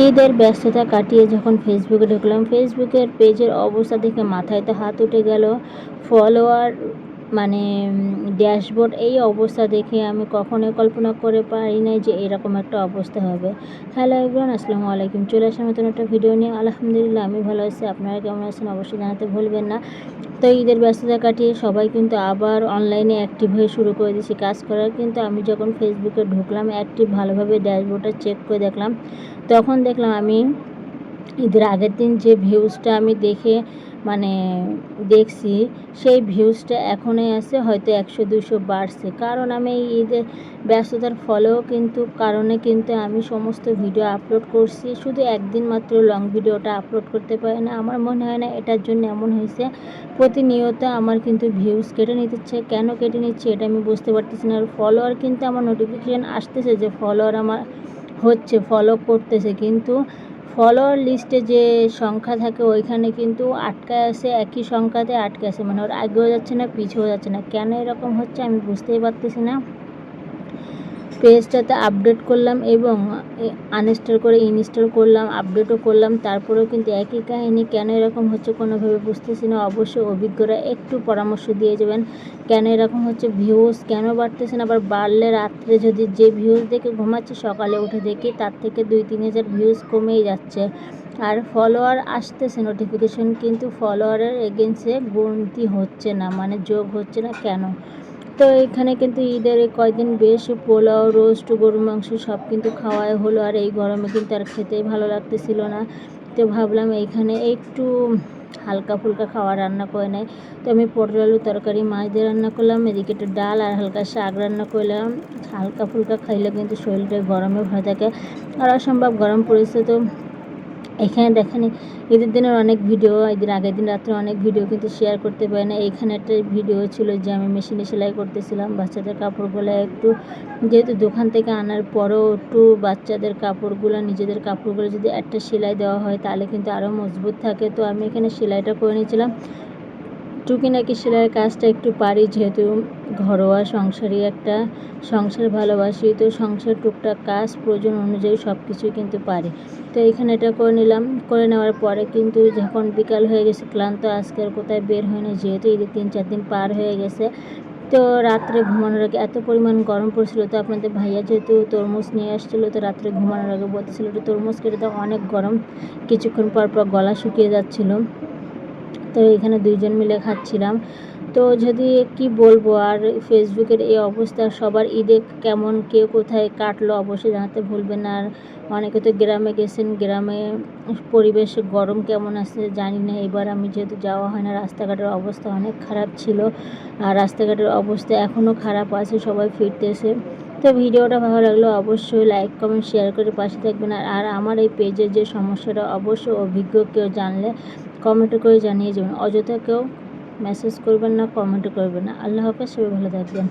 ঈদের ব্যস্ততা কাটিয়ে যখন ফেসবুকে ঢুকলাম ফেসবুকের পেজের অবস্থা দেখে মাথায় তো হাত উঠে গেল। ফলোয়ার মানে ড্যাশবোর্ড এই অবস্থা দেখে আমি কখনোই কল্পনা করে পারি নাই যে এরকম একটা অবস্থা হবে। হ্যালো এভরিওয়ান, আসসালামু আলাইকুম। চলে আসার নতুন একটা ভিডিও নিয়ে। আলহামদুলিল্লাহ, আমি ভালো আছি। আপনারা কেমন আছেন? অবশ্যই জানাতে ভুলবেন না। তো ঈদের ব্যস্ততা কাটিয়ে সবাই কিন্তু আবার অনলাইনে অ্যাক্টিভ হয়ে শুরু করে দিয়েছি কাজ করার। কিন্তু আমি যখন ফেসবুকে ঢুকলাম অ্যাক্টিভ ভালোভাবে ড্যাশবোর্ডটা চেক করে দেখলাম, তখন দেখলাম আমি ঈদের আগের দিন যে ভিউজটা আমি দেখে মানে দেখছি, সেই ভিউজটা এখনই আছে, হয়তো একশো দুশো বাড়ছে। কারণ আমি ঈদের ব্যস্ততার ফলেও কিন্তু, কারণে কিন্তু আমি সমস্ত ভিডিও আপলোড করছি। শুধু একদিন মাত্র লং ভিডিওটা আপলোড করতে পারি না, আমার মনে হয় না এটার জন্য এমন হয়েছে। প্রতিনিয়ত আমার কিন্তু ভিউজ কেটে নিতেছে কেন কেটে নিচ্ছে এটা আমি বুঝতে পারতেছি না। আর ফলোয়ার কিন্তু আমার নোটিফিকেশান আসতেছে যে ফলোয়ার আমার হচ্ছে ফলো করতেছে। কিন্তু ফলোয়ার লিস্টে যে সংখ্যা থাকে, ওইখানে কিন্তু আটকায় আসে একই সংখ্যাতে আটকে আসে মানে ওর আগেও যাচ্ছে না, পিছিয়েও যাচ্ছে না। কেন এরকম হচ্ছে আমি বুঝতেই পারতেছি না। পেজটাতে আপডেট করলাম এবং আনইনস্টল করে ইনস্টল করলাম আপডেটও করলাম। তারপরেও কিন্তু একই কাহিনী কেন এরকম হচ্ছে কোনোভাবে বুঝতেছি না। অবশ্যই অভিজ্ঞরা একটু পরামর্শ দিয়ে যাবেন। কেন এরকম হচ্ছে? ভিউজ কেন বাড়তেছে না? আবার বাড়লে রাত্রে যদি যে ভিউজ দেখে ঘুমাচ্ছি, সকালে উঠে দেখি তার থেকে দুই, তিন হাজার ভিউজ কমেই যাচ্ছে। আর ফলোয়ার আসতেছে নোটিফিকেশন কিন্তু ফলোয়ারের এগেন্সে গুনতি হচ্ছে না। মানে যোগ হচ্ছে না কেন? তো এখানে কিন্তু ঈদের কয়দিন বেশ পোলাও, রোস্ট, গরুর মাংস সব কিন্তু খাওয়াই হলো। আর এই গরমে কিন্তু আর খেতেই ভালো লাগতেছিল না। তো ভাবলাম এইখানে একটু হালকা ফুলকা খাওয়া রান্না করে নেয় তো আমি পটল আলু তরকারি, মাছ দিয়ে রান্না করলাম, এদিকে একটু ডাল আর হালকা শাক রান্না করলাম। হালকা ফুলকা খাইলে কিন্তু শরীরটা গরমে ভরে থাকে। আর অসম্ভব গরম পড়েছে তো এখানে দেখেন, ঈদের দিনের অনেক ভিডিও, ঈদের আগের দিন রাত্রে অনেক ভিডিও কিন্তু শেয়ার করতে পারি না। এখানে একটা ভিডিও ছিল যে আমি মেশিনে সেলাই করতেছিলাম, বাচ্চাদের কাপড়গুলো একটু, যেহেতু দোকান থেকে আনার পরও একটু বাচ্চাদের কাপড়গুলো, নিজেদের কাপড়গুলো যদি একটা সেলাই দেওয়া হয়, তাহলে কিন্তু আরও মজবুত থাকে। তো আমি এখানে সেলাইটা করে নিয়েছিলাম। টুকিনাকি সেলাইয়ের কাজটা একটু পারি, যেহেতু ঘরোয়া সংসারই একটা সংসার ভালোবাসি, তো সংসার টুকটাক কাজ প্রয়োজন অনুযায়ী সব কিছুই কিন্তু পারি। তো এখানে এটা করে নিলাম, করে নেওয়ার পরে কিন্তু যখন বিকাল হয়ে গেছে, ক্লান্ত আজকে আর কোথায় বের হয়নি যেহেতু ঈদের তিন চার দিন পার হয়ে গেছে, তো রাত্রে ঘুমানোর আগে এত পরিমাণ গরম পড়ছিল, তো আপনাদের ভাইয়া যেহেতু তরমুজ নিয়ে আসছিল, তো রাত্রে ঘুমানোর আগে বলতেছিল তরমুজ কেটে দাও, অনেক গরম, কিছুক্ষণ পর পর গলা শুকিয়ে যাচ্ছিল। তো এখানে দুইজন মিলে খাচ্ছিলাম। তো যদি কি বলব, আর ফেসবুকের এই অবস্থা, সবার ঈদে কেমন, কে কোথায় কাটলো অবশ্যই জানাতে ভুলবেন আর অনেকে তো গ্রামে গেছেন, গ্রামে পরিবেশ গরম কেমন আছে জানি না। এবার আমি যেহেতু যাওয়া হয় না, রাস্তাঘাটের অবস্থা অনেক খারাপ ছিল। আর রাস্তাঘাটের অবস্থা এখনও খারাপ আছে, সবাই ফিরতেছে। তো ভিডিওটা ভালো লাগল অবশ্যই লাইক, কমেন্ট, শেয়ার করে পাশে থাকবেন। আর আমার এই পেজের যে সমস্যাটা, অবশ্যই অভিজ্ঞ কেউ জানলে কমেন্ট করে জানিয়ে যাবেন। অযথা কেউ মেসেজ করবেন না কমেন্ট করবেন না। আল্লাহ হাফেজ, সবাই ভালো থাকবেন।